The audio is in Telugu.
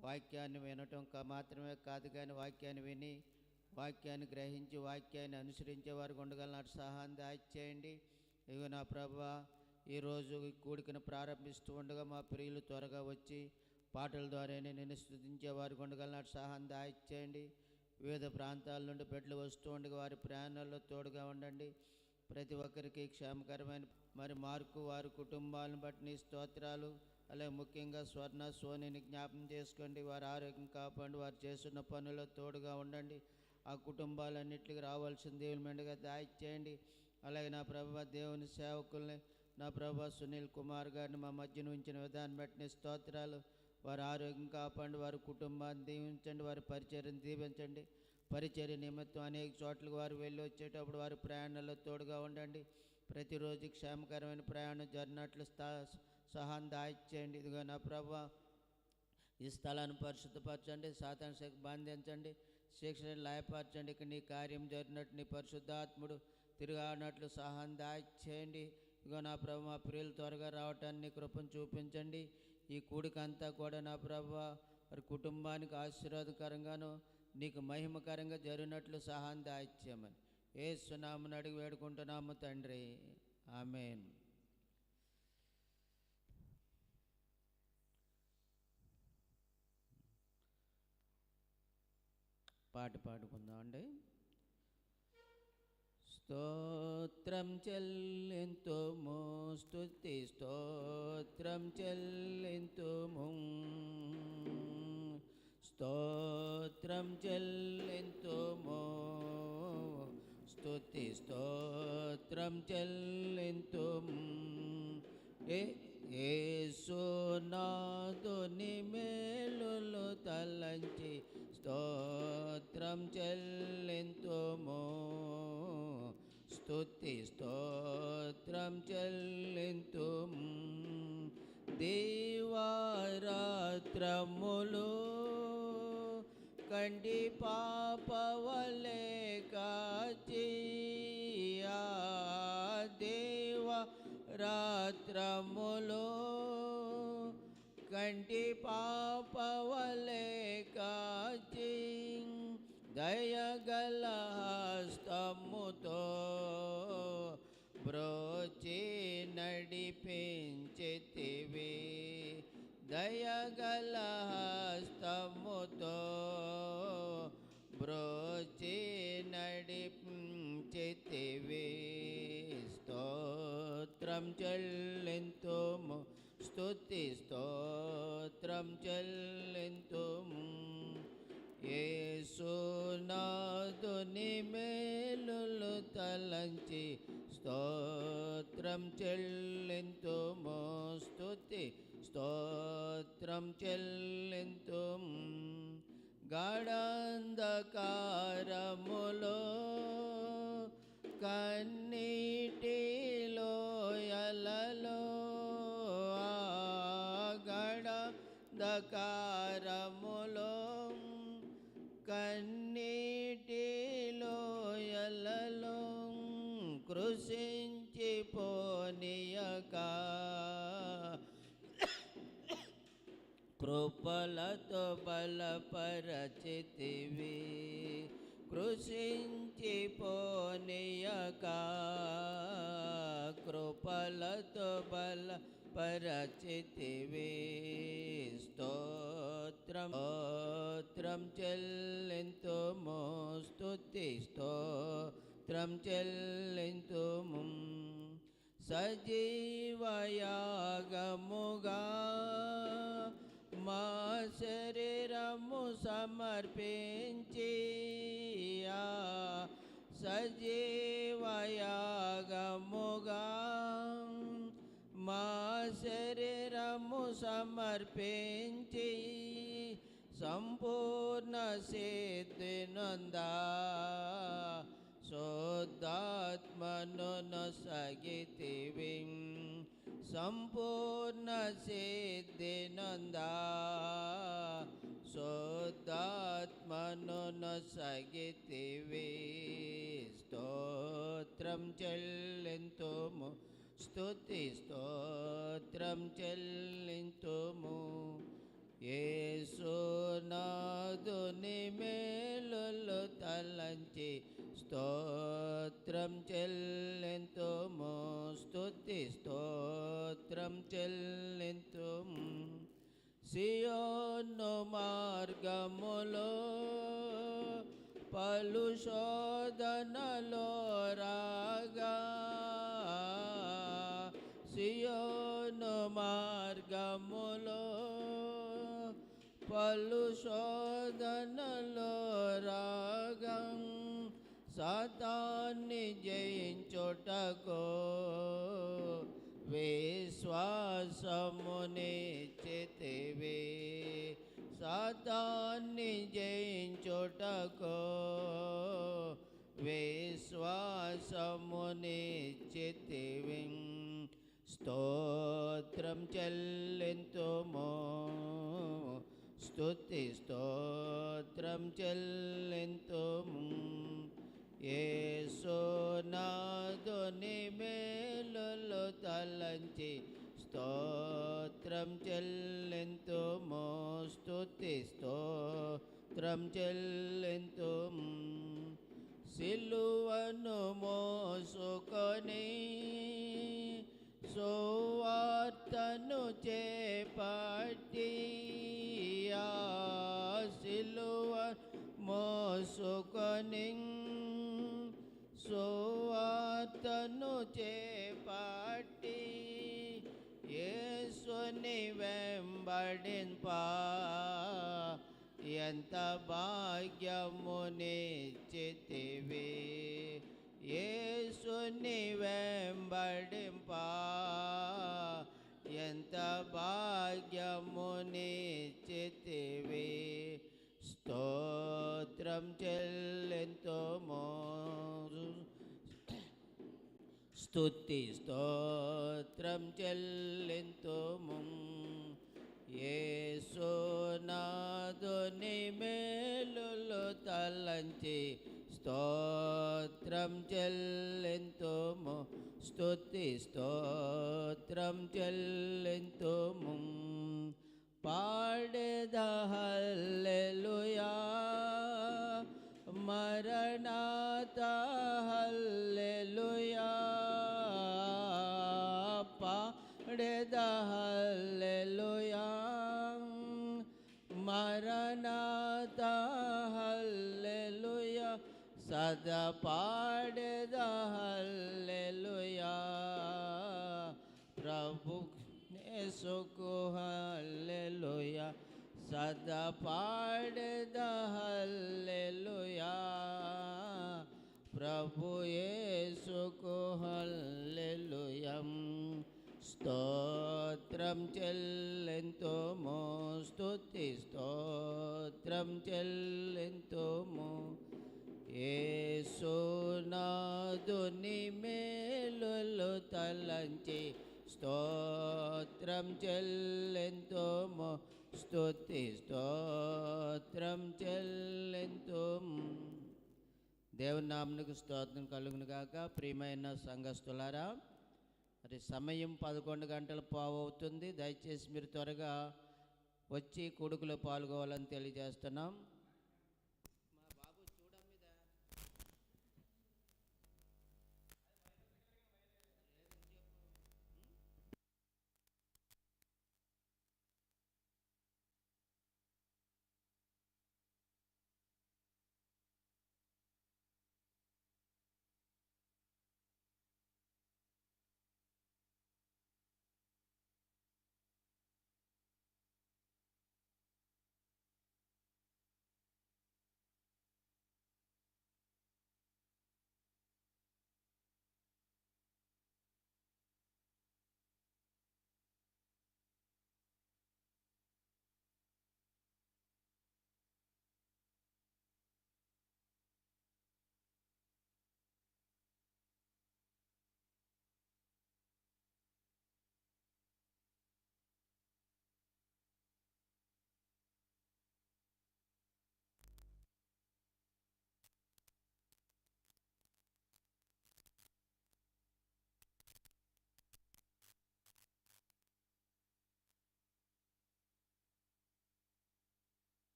వాక్యాన్ని వినటం కా- మాత్రమే కాదు కానీ వాక్యాన్ని విని వాక్యాన్ని గ్రహించి వాక్యాన్ని అనుసరించే వారికి ఉండగలనాటి సహాన్ని దాచేయండి ఇక నా ప్రభా ఈరోజు ఈ కూడికను ప్రారంభిస్తూ ఉండగా మా ప్రియులు త్వరగా వచ్చి పాటల ద్వారానే నిన్ను స్థుతించే వారికి ఉండగలనాటి సహాన్ని దాయిచేయండి. వివిధ ప్రాంతాల నుండి బిడ్డలు వస్తూ ఉండగా వారి ప్రయాణాల్లో తోడుగా ఉండండి. ప్రతి ఒక్కరికి క్షేమకరమైన మరి మార్కు వారి కుటుంబాలను బట్టి నీ స్తోత్రాలు అలాగే ముఖ్యంగా స్వర్ణ సోనిని జ్ఞాపం చేసుకోండి. వారి ఆరోగ్యం కాపాడి వారు చేస్తున్న పనుల్లో తోడుగా ఉండండి. ఆ కుటుంబాలన్నింటికి రావాల్సిన దేవుని మెండుగా దాయిచ్చేయండి అలాగే నా ప్రభా దేవుని సేవకుల్ని నా ప్రభా సునీల్ కుమార్ గారిని మా మధ్యన ఉంచిన విధానం బట్టి స్తోత్రాలు. వారి ఆరోగ్యం కాపాడి వారి కుటుంబాన్ని దీవించండి. వారి పరిచర్ని దీవించండి. పరిచర్య నిమిత్తం అనేక చోట్లకు వారు వెళ్ళి వచ్చేటప్పుడు వారి ప్రయాణంలో తోడుగా ఉండండి. ప్రతిరోజు క్షేమకరమైన ప్రయాణం జరిగినట్లు స్థా సహాన్ని దాయిచ్చేయండి ఇదిగో నా ప్రభా ఈ స్థలాన్ని పరిశుద్ధపరచండి సాతాన శక్తి బంధించండి శిక్షణ లయపరచండి. ఇక నీ కార్యం జరిగినట్టు నీ పరిశుద్ధాత్ముడు తిరిగాడినట్లు సహాయం దాయిచ్చేయండి ఇగో నా ప్రభు మా ప్రియులు త్వరగా రావటాన్ని కృపను చూపించండి. ఈ కూడికంతా కూడా నా ప్రభు వారి కుటుంబానికి ఆశీర్వాదకరంగాను నీకు మహిమకరంగా జరిగినట్లు సహాయం దాయిచ్చేయమని ఏ సునామని అడిగి వేడుకుంటున్నాము తండ్రి. ఆమెను. పాట పాడుకుందాం అండి. స్తోత్రం చెల్లింతుము స్తుతి స్తోత్రం చెల్లింతుము. స్తోత్రం చెల్లింతుము స్తుతి స్తోత్రం చెల్లింతుము. ఏ ఏసునాథుని మేలులు తలంచి స్తోత్రం చెల్లింతుము స్తుతి స్తోత్రం చెల్లింతుము దేవారాత్రములు కంటి పాపవలే కాచియా దేవ రాత్రములో కంటి పాపవలే కాచి దయగల హస్తముతో బ్రోచి నడిపించితివి. దయగల హస్తముతో బ్రోచి నడిపించితివి. స్తోత్రం చెల్లింతుము స్తుతి స్తోత్రం చెల్లింతుము. ఏసునాదుని మేలులు తలంచి స్తోత్రం చెల్లింతు మోస్తుతి స్తోత్రం చెల్లింతు గడంధకారములో కన్నీటిలో कृपलतु बल परचितवे कृषिञ्चिपोनियका कृपलतु बल परचितवे स्तोत्रो त्रं मो स्तुति स्तो त्रं चलन्तु सजीवयागमुगा। మా శరీరము సమర్పించి సజీవయాగముగా మా శరీరము సమర్పించి సంపూర్ణ సిద్ధినందా శోద్ధాత్మను నొసగితివి సంపూర్ణ సిద్ధినందా శుద్ధాత్మను సగితివి స్తోత్రం చెల్లింతుము స్తుతి స్తోత్రం చెల్లింతుము ఏసునాదుని మేలు తలంచి స్తోత్రం చెల్లి పలు శోధనలో రాగం సాతాన్ని జయించుటకో విశ్వాసముని చితివే సాతాన్ని జయించుటకో విశ్వాసముని చితివి స్తోత్రం చెల్లింతుమో స్తుతి స్తోత్రం చెల్లింతుము ఏసునాదుని మేలులు తలంచి స్తోత్రం చెల్లింతుము స్తుతి స్తోత్రం చెల్లింతుము సిలువను మోసుకొని సువార్తను చే సువార్తను చేపట్టి యేసుని వెంబడింపా ఎంత భాగ్యముని చితివి యేసుని వెంబడింపా ఎంత భాగ్యముని చితివి స్తోత్రం చెల్లింతుమో స్తుతి స్తోత్రం చెల్లింతుము యేసునాదుని మేలులు తలంచి స్తోత్రం చెల్లింతుము స్తుతి స్తోత్రం చెల్లింతుము పాడేద సదా పాడేద హల్లెలూయా ప్రభు యేసుకు హల్లెలూయా సదా పాడేద హల్లెలూయా ప్రభు యేసుకు హల్లెలూయా స్తోత్రం చెల్లింతుము స్తుతి స్తోత్రం చెల్లింతుము ఏసునాదుని మేలులు తలంచి స్తోత్రం చెల్లెంతుము. స్తుతి స్తోత్రం చెల్లెంతుం దేవుని నామనికి స్తోత్రం కలుగును గాక. ప్రియమైన సంఘస్థులారా మరి సమయం పదకొండు గంటలు పావవుతుంది. దయచేసి మీరు త్వరగా వచ్చి కొడుకులో పాల్గొవాలని తెలియజేస్తున్నాం.